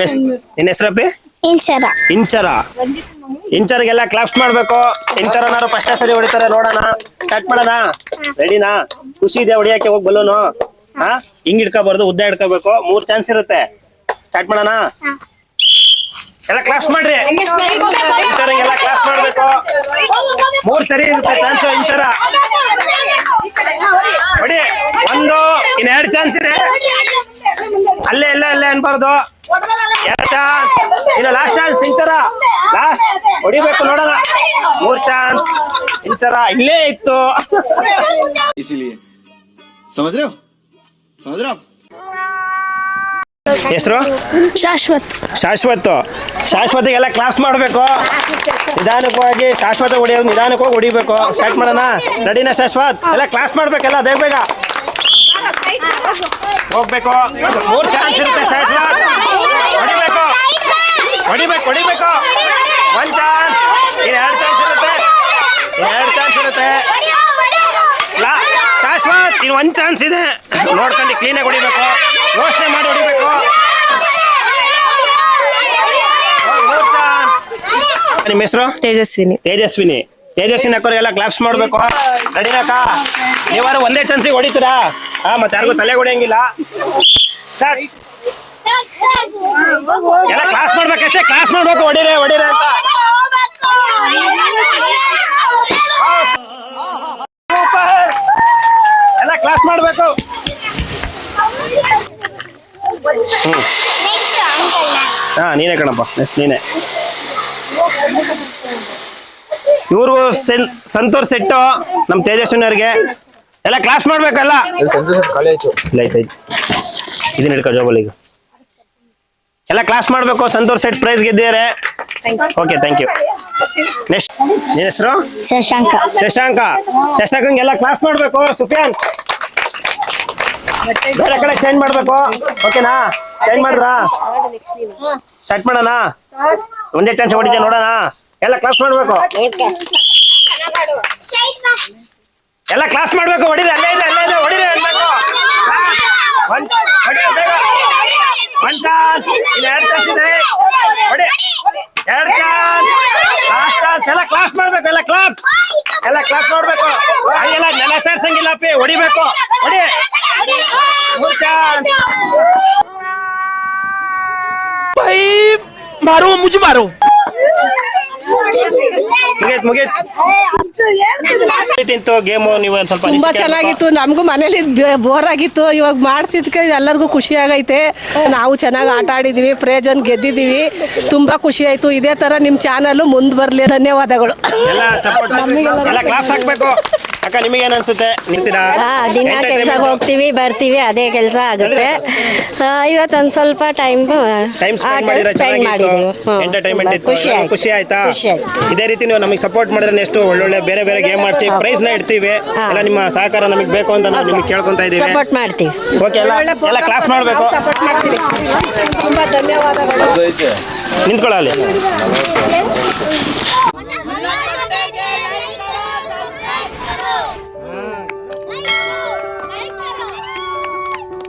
ನಿನ್ನ ಹೆಸರಪ್ಪಿ ಇಂಚರ. ಇಂಚರ. ಇಂಚರ್ಗೆಲ್ಲ ಕ್ಲಾಪ್ಸ್ ಮಾಡ್ಬೇಕು. ಇಂಚರನಾರು ಫಸ್ಟ್ ಸರಿ ಹೊಡಿತಾರೆ ನೋಡೋಣ. ಸ್ಟಾರ್ಟ್ ಮಾಡೋಣ. ರೆಡಿನಾ ಖುಷಿ ಇದೆ ಹೊಡಿಯಕ್ಕೆ ಹೋಗಿ ಬಲ್ಲೂನು. ಹಾ? ಹಿಂಗ್ ಹಿಡ್ಕೋಬಾರ್ದು ಉದ್ದ ಹಿಡ್ಕೋಬೇಕು. ಮೂರ್ ಚಾನ್ಸ್ ಇರುತ್ತೆ. ಸ್ಟಾರ್ಟ್ ಮಾಡೋಣ? ಎಲ್ಲ ಕ್ಲಾಪ್ಸ್ ಮಾಡ್ರಿ. ಇಂಚರಂಗೆಲ್ಲ ಕ್ಲಾಪ್ಸ್ ಮಾಡ್ಬೇಕು. ಮೂರ್ ಸರಿ ಇರುತ್ತೆ ಚಾನ್ಸ್ ಇಂಚರ. ಹೊಡಿ. ಒಂದು ಇನ್ ಎರಡು ಚಾನ್ಸ್ ಇದೆ. ಅಲ್ಲೇ ಅಲ್ಲೇ ಅಲ್ಲೇ ಅನ್ಬಾರ್ದು. ಇನ್ನು ಇಲ್ಲ ಲಾಸ್ಟ್ ಚಾನ್ಸ್ ಇಂತರ ಲಾಸ್ಟ್ ಹೊಡಿಬೇಕು ನೋಡೋಣ. ಮೂರ್ ಚಾನ್ಸ್ ಇಂತರ ಇಲ್ಲೇ ಇತ್ತು. ಸಮಜ್ರ ಹೆಸರು? ಶಾಶ್ವತ್. ಶಾಶ್ವತ್ ಶಾಶ್ವತಿಗೆಲ್ಲ ಕ್ಲಾಸ್ ಮಾಡಬೇಕು. ನಿಧಾನಕ್ಕೋಗಿ ಶಾಶ್ವತ ಹೊಡಿಯೋದು ನಿಧಾನಕ್ಕೋಗಿ ಹೊಡಿಬೇಕು. ಸ್ಟಾರ್ಟ್ ಮಾಡೋಣ. ರೆಡಿನ ಶಾಶ್ವತ್? ಎಲ್ಲ ಕ್ಲಾಸ್ ಮಾಡ್ಬೇಕಲ್ಲ ಬೇಗ ಬೇಗ. ಹೋಗ್ಬೇಕು. ಮೂರು ಚಾನ್ಸ್ ಇರುತ್ತೆ ಶಾಶ್ವತ್. ಹೊಡಿಬೇಕು ಹೊಡಿಬೇಕು. ಒಂದು ಚಾನ್ಸ್ ಇನ್ನು ಎರಡು ಚಾನ್ಸ್ ಇರುತ್ತೆ. ಎರಡು ಚಾನ್ಸ್ ಇರುತ್ತೆ. ಲಾ ಶಾಶ್ವತ್ ಇನ್ ಒಂದ್ ಚಾನ್ಸ್ ಇದೆ. ನೋಡ್ಕೊಂಡು ಕ್ಲೀನಾಗಿ ಹೊಡಿಬೇಕು. ಯೋಚನೆ ಮಾಡಿ ಹೊಡಿಬೇಕು. ಮೂರ್ ಚಾನ್ಸ್ ನಿಮ್ಮ ಹೆಸರು? ತೇಜಸ್ವಿನಿ. ತೇಜಸ್ವಿನಿ. ತೇಜಸ್ವಿನಿ ಎಲ್ಲ ಕ್ಲಾಪ್ಸ್ ಮಾಡ್ಬೇಕು. ರೆಡಿನಾಕ ನೀವಾರು ಒಂದೇ ಚಾನ್ಸಿಗೆ ಹೊಡಿತೀರಾ? ಹಾ ಮತ್ತೆ ಯಾರಿಗೂ ತಲೆ ಹೊಡಿಯಂಗಿಲ್ಲ. Start. ಕ್ಲಾಸ್ ಮಾಡ್ಬೇಕಷ್ಟೇ ಕ್ಲಾಸ್ ಮಾಡ್ಬೇಕು ಹೊಡಿರೆ ಹೊಡಿರೆ ಅಂತ. ಎಲ್ಲ ಕ್ಲಾಸ್ ಮಾಡ್ಬೇಕು. ಹಾ ನೀನೇ ಕಣಪ್ಪ ನೆಕ್ಸ್ಟ್ ನೀನೆ. ಇವ್ರಿಗೂ ಸೆನ್ ಸಂತೂರ್ ಸೆಟ್ಟು ನಮ್ಮ ತೇಜಸ್ವಿನಿ ಅವ್ರಿಗೆ. ಎಲ್ಲ ಕ್ಲಾಸ್ ಮಾಡ್ಬೇಕಲ್ಲ? ಇಲ್ಲ ಆಯ್ತು ಐತೆ ಇದನ್ನ ಹಿಡ್ಕೊ ಜೋಬಲ್ಲಿ ಈಗ. ಎಲ್ಲ ಕ್ಲಾಸ್ ಮಾಡ್ಬೇಕು ಸಂತೂರ್ ಸೆಟ್ ಪ್ರೈಸ್ ಗೆದ್ದಿದ್ದಾರೆ. ಓಕೆ ಥ್ಯಾಂಕ್ ಯು ನೆಕ್ಸ್ಟ್ ನಿನ್ನ ಹೆಸರು? ಶಶಾಂಕ. ಶಶಾಂಕ. ಶಶಾಂಕಂಗೆಲ್ಲ ಕ್ಲಾಸ್ ಮಾಡ್ಬೇಕು ಸುಫಿಯಾನ್. ಬೇರೆ ಕಡೆ ಚೇಂಜ್ ಮಾಡ್ಬೇಕು. ಓಕೆನಾ ಚೇಂಜ್ ಮಾಡ್ರಾ ಸ್ಟಾರ್ಟ್ ಮಾಡೋಣ? ಒಂದೇ ಚಾನ್ಸ್ ಹೊಡಿಕೆ ನೋಡೋಣ? ಎಲ್ಲ ಕ್ಲಾಸ್ ಮಾಡ್ಬೇಕು. ಎಲ್ಲ ಕ್ಲಾಸ್ ಮಾಡ್ಬೇಕು ಹೊಡಿರಿ ಅಲ್ಲೇ ಇದೆ ಅಲ್ಲೇ ಇದೆ ಹೊಡಿರಿ ಅನ್ಬೇಕು ಒನ್ ಚಾನ್ಸ್ ಎರಡು ಇದೆ. ಎರಡು ಚಾನ್ಸ್ ಎಲ್ಲ ಕ್ಲಾಸ್ ಮಾಡ್ಬೇಕು, ಎಲ್ಲ ಕ್ಲಾಸ್ ಎಲ್ಲ ಕ್ಲಾಸ್ ಮಾಡ್ಬೇಕು. ಹಂಗೆಲ್ಲ ನೆಲ ಸೇರ್ಸಂಗಿಲ್ಲ ಪಿ ಹೊಡಿಬೇಕು. ಹೊಡಿ. ಮೂರ್ ಚಾನ್ಸ್ ಭಾಯಿ ಮುಜ್ ಮಾರೋ ಮುಗೀತ್ ಮುಗಿತ್. ತಿಂತು ಗೇಮು ನೀವು ಸ್ವಲ್ಪ ತುಂಬಾ ಚೆನ್ನಾಗಿತ್ತು. ನಮಗೂ ಮನೇಲಿ ಬೋರ್ ಆಗಿತ್ತು. ಇವಾಗ ಮಾಡ್ಸಿದ್ಕೆ ಎಲ್ಲರಿಗೂ ಖುಷಿ ಆಗೈತೆ. ನಾವು ಚೆನ್ನಾಗಿ ಆಟ ಆಡಿದೀವಿ ಪ್ರೇಜನ್ ಗೆದ್ದಿದೀವಿ. ತುಂಬಾ ಖುಷಿ ಆಯ್ತು. ಇದೇ ತರ ನಿಮ್ ಚಾನಲ್ ಮುಂದ್ ಬರ್ಲಿ. ಧನ್ಯವಾದಗಳು. ಎಲ್ಲ ಸಪೋರ್ಟ್ ಎಲ್ಲ ಕ್ಲಾಸ್ ಹಾಕ್ಬೇಕು. ಅಕ್ಕ ನಿಮಗೆ ಏನ್ ಅನ್ಸುತ್ತೆ? ನಿಂತೀರಾ? ಹಾ ದಿನ ಕೆಲ್ಸಕ್ಕೆ ಹೋಗ್ತೀವಿ ಬರ್ತೀವಿ ಅದೇ ಕೆಲಸ ಆಗುತ್ತೆ. ಆ, ಇವತ್ತೊಂದ್ ಸ್ವಲ್ಪ ಟೈಮ್ ಟೈಮ್ ಸ್ಪೆಂಡ್ ಮಾಡಿದ್ರೆ ಸ್ಪೆಂಡ್ ಮಾಡಿದೀವಿ. ಎಂಟರ್ಟೈನ್ಮೆಂಟ್ ಇತ್ತು. ಖುಷಿ ಎಲ್ಲರಿಗೂ ಆಯ್ತು. ಖುಷಿ ಆಯ್ತಾ? ಖುಷಿ ಆಯ್ತು. ಇದೇ ರೀತಿ ನೀವು ನಮಗೆ ಸಪೋರ್ಟ್ ಮಾಡಿದ್ರೆ ನೆಕ್ಸ್ಟ್ ಒಳ್ಳೊಳ್ಳೆ ಬೇರೆ ಬೇರೆ ಗೇಮ್ ಮಾಡಿಸಿ ಪ್ರೈಸ್ನ ಇಡ್ತೀವಿ. ಎಲ್ಲ ನಿಮ್ಮ ಸಹಕಾರ ನಮಗೆ ಬೇಕು ಅಂತ ನಾವು ನಿಮಗೆ ಕೇಳ್ಕೊಂತ ಇದೀವಿ ಸಪೋರ್ಟ್ ಮಾಡ್ತೀವಿ. ಓಕೆ ಎಲ್ಲ ಎಲ್ಲ ಕ್ಲಾಸ್ ಮಾಡಬೇಕು. ಸಪೋರ್ಟ್ ಮಾಡ್ತೀವಿ. ತುಂಬಾ ಧನ್ಯವಾದಗಳು. ನಿಂತ್ಕೊಳ್ಳಿ